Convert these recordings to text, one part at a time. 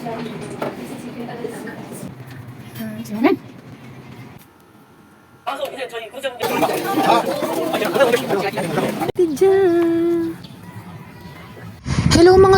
짠! 아, 구정분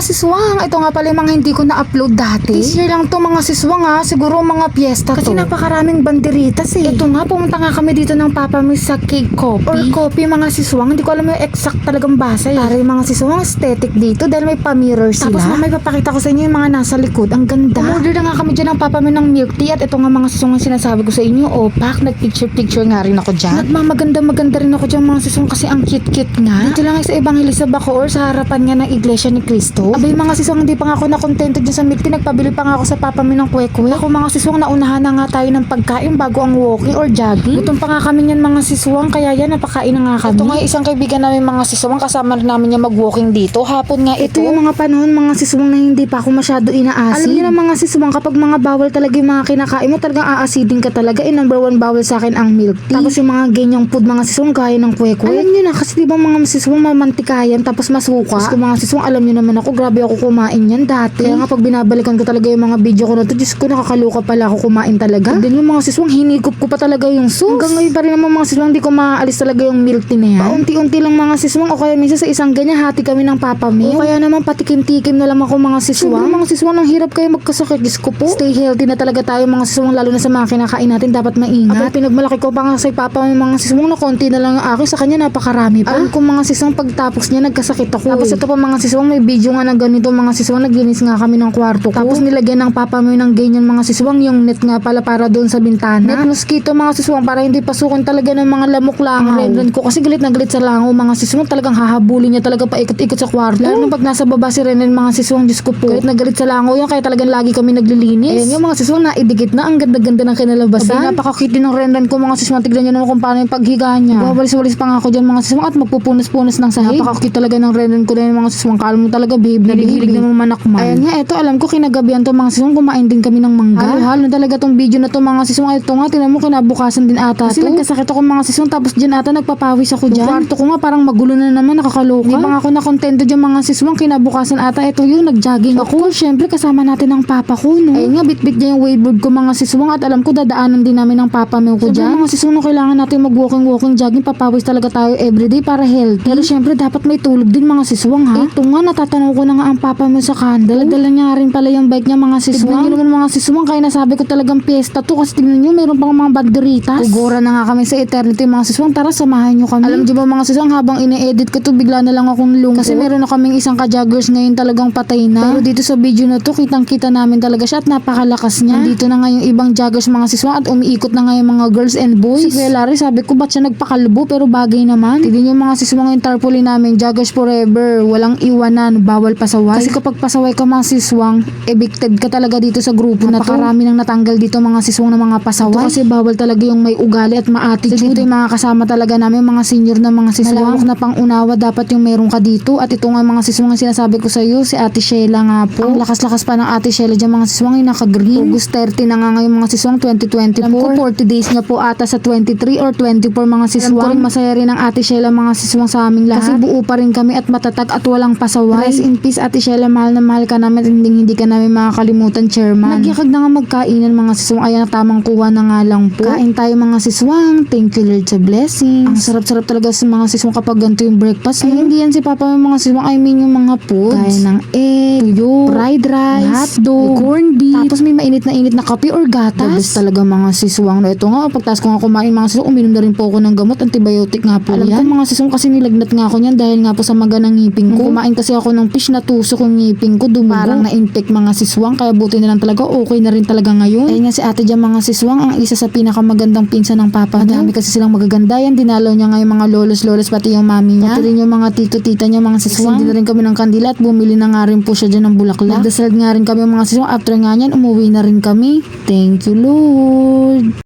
siswang, ito nga pala yung mga hindi ko na-upload dati. This year lang to mga siswang ha, siguro mga piyesta to. Kasi napakaraming banderitas eh. Ito nga, pumunta nga kami dito ng papa mo sa cake coffee. Or coffee mga siswang, hindi ko alam yung exact talagang basa eh. Tara yung mga siswang, aesthetic dito dahil may pa-mirror sila. Tapos mamay papakita ko sa inyo yung mga nasa likod, ang ganda. Umorder na nga kami dyan ng papa mo ng milk tea at ito nga mga siswang ang sinasabi ko sa inyo, opak, nag-picture-picture nga rin ako dyan. Nagmamaganda-maganda rin ako dyan mga siswang kasi ang cute-cute nga. Dito lang sa Evangelista Bacoor sa harapan nga ng Iglesia ni Cristo. Abay mga siswang, hindi pa nga ako nakontento dyan sa milk tea. Nagpabili pa nga ako sa papa mo ng kwekwe. Ako mga siswang, naunahan na nga tayo ng pagkain bago ang walking or jogging. Gutom pa nga kami yan mga siswang, kaya yan, napakain na nga kami. Ito nga isang kaibigan namin mga siswang, kasama rin namin yung mag-walking dito. Hapon nga ito. Ito yung mga panahon mga siswang na hindi pa ako masyado inaasin. Alam niyo na mga siswang, kapag mga bawal talaga yung mga kinakain mo, talagang aasidin ka talaga. Eh, number one bawal sa akin ang milk tea. Tapos yung mga ganyang food mga siswang, gaya ng kwekwe. Alam niyo na, kasi di ba mga siswang mamantikayan, tapos masuka. Tapos mga siswang, alam niyo naman ako, grabe ako kumain yan dati. Kaya nga pag binabalikan ko talaga yung mga video ko na to, Diyos ko, nakakaluka pala ako kumain talaga. And then yung mga siswang, hinigop ko pa talaga yung sauce. Hanggang ngayon pa rin naman mga siswang, di ko maaalis talaga yung milk tea na yan. Paunti-unti lang mga siswang, o kaya minsan sa isang ganyan, hati kami ng papa me. O kaya naman patikim-tikim na lang ako mga siswang. mga siswang, ang hirap kayo magkasakit, Diyos ko po. Stay healthy na talaga tayo mga siswang, lalo na sa mga kinakain natin, dapat maingat. Abay, pinagmalaki ko pa nga sa papa mo mga siswang na konti na lang yung akin, sa kanya napakarami pa. Alam ko mga siswang, pagtapos niya, nagkasakit ako. Tapos ito pa mga siswang, may video nga na ganito mga siswang, naglinis nga kami ng kwarto ko. Tapos nilagyan ng papa mo ng ganyan mga siswang, yung net nga pala para doon sa bintana. Net mosquito mga siswang, para hindi pasukan talaga ng mga lamok lang. Ang ko kasi galit na galit sa langaw mga siswang, talagang hahabulin niya talaga paikot-ikot sa kwarto. Lalo na pag nasa baba si Renren mga siswang, Diyos ko po. Galit na galit sa langaw yan, kaya talagang lagi kami naglilinis. Ayan yung mga siswang, naidikit na, ang ganda-ganda ng kinalabasan. Abay, napakakiti ng Renren ko mga siswang, tignan niyo naman kung paano yung paghiga niya. Wawalis-walis pa nga ako dyan mga siswang at magpupunas-punas ng sahig. Napakakit talaga ng Renren ko na yung mga siswang. Kala mo talaga babe na hilig na manakman. Ayan nga, eto alam ko kinagabihan to mga siswang kumain din kami ng mangga. Halo-halo talaga tong video na to mga siswang. Ito nga, tinan mo kinabukasan din ata Kasi to. nagkasakit ako mga siswang tapos dyan ata nagpapawis ako dyan. Yung kwarto ko nga parang magulo na naman nakakaloka. Hindi pa nga ako nakontento dyan mga siswang. Kinabukasan ata ito yun, nagjogging ako. Syempre kasama natin ang papa ko no. Ayun nga, bit-bit niya yung wakeboard ko mga siswang at alam ko dadaanan din namin ng papa mo ko dyan. mga siswang no, kailangan natin mag-walking-walking jogging. Papawis talaga tayo everyday para healthy. Pero syempre dapat may tulog din mga siswang ha. Ito nga, natatanaw ko na nga ang papa mo sa candle. Dala niya rin pala yung bike niya mga siswang. Tignan niyo mga siswang, kaya nasabi ko talagang piyesta to kasi tignan niyo, meron pang mga banderitas. Gugura na nga kami sa eternity mga siswang. Tara, samahan niyo kami. Alam niyo ba mga siswang, habang ine-edit ko to, bigla na lang akong lungkot. Kasi meron na kaming isang ka-joggers ngayon talagang patay na. Pero dito sa video na to, kitang-kita namin talaga siya at napakalakas niya. Dito na nga yung ibang joggers mga siswang at umiikot na nga yung mga girls and boys. Si Kuya Larry, sabi ko, ba't siya nagpakalbo? Pero bagay naman. Tignan niyo mga siswang yung tarpaulin namin, joggers forever. Walang iwanan, bawal pasaway. Kasi kapag pasaway ka mga siswang, evicted ka talaga dito sa grupo na to. Napakarami nang natanggal dito mga siswang na mga pasaway. kasi bawal talaga yung may ugali at ma-attitude. So, dito yung mga kasama talaga namin, mga senior na mga siswang. Malawak na pang unawa dapat yung meron ka dito. At ito nga mga siswang ang sinasabi ko sa iyo, si Ate Sheila nga po. Ang lakas-lakas pa ng Ate Sheila dyan mga siswang yung naka-green. August 30 na nga ngayon mga siswang 2024. Alam ko 40 days niya po ata sa 23 or 24 mga siswang. Alam masaya rin ang Ate Sheila mga siswang sa aming lahat. Kasi buo pa rin kami at matatag at walang pasaway. Rest in peace Ate Sheila, mahal na mahal ka namin at hindi, hindi ka namin makakalimutan chairman. Nagyakag na nga magkainan mga siswang. Ayan tamang kuha na nga lang po. Kain tayo mga siswang. Thank you Lord sa blessings. Ang sarap-sarap talaga sa mga siswang kapag ganito yung breakfast. Ay, hindi yan si Papa yung mga siswang. I mean yung mga foods. Kaya ng egg, tuyo, fried rice, hotdog, corned beef. Tapos may mainit na init na kape or gatas. The best talaga mga siswang. No, ito nga, pagtas ko nga kumain mga siswang, uminom na rin po ako ng gamot. Antibiotic nga po Alam yan. ko mga siswang kasi nilagnat nga ako niyan dahil nga po sa maga ng ngipin ko. Kumain kasi ako ng fish na tusok yung ngipin ko. Dumugo. Parang na-infect mga siswang. Kaya buti na lang talaga. Okay na rin talaga ngayon. Ayun nga si ate dyan mga siswang. Ang isa sa pinakamagandang pinsa ng papa niya. Madami kasi silang magaganda yan. Dinalaw niya nga yung mga lolos-lolos pati yung mami niya. Pati rin yung mga tito-tita niya mga siswang. Hindi na rin kami ng kandila at bumili na nga rin po siya dyan ng bulaklak. Nagdasal nga rin kami mga siswang. After nga niyan, umuwi na rin kami. Thank you Lord.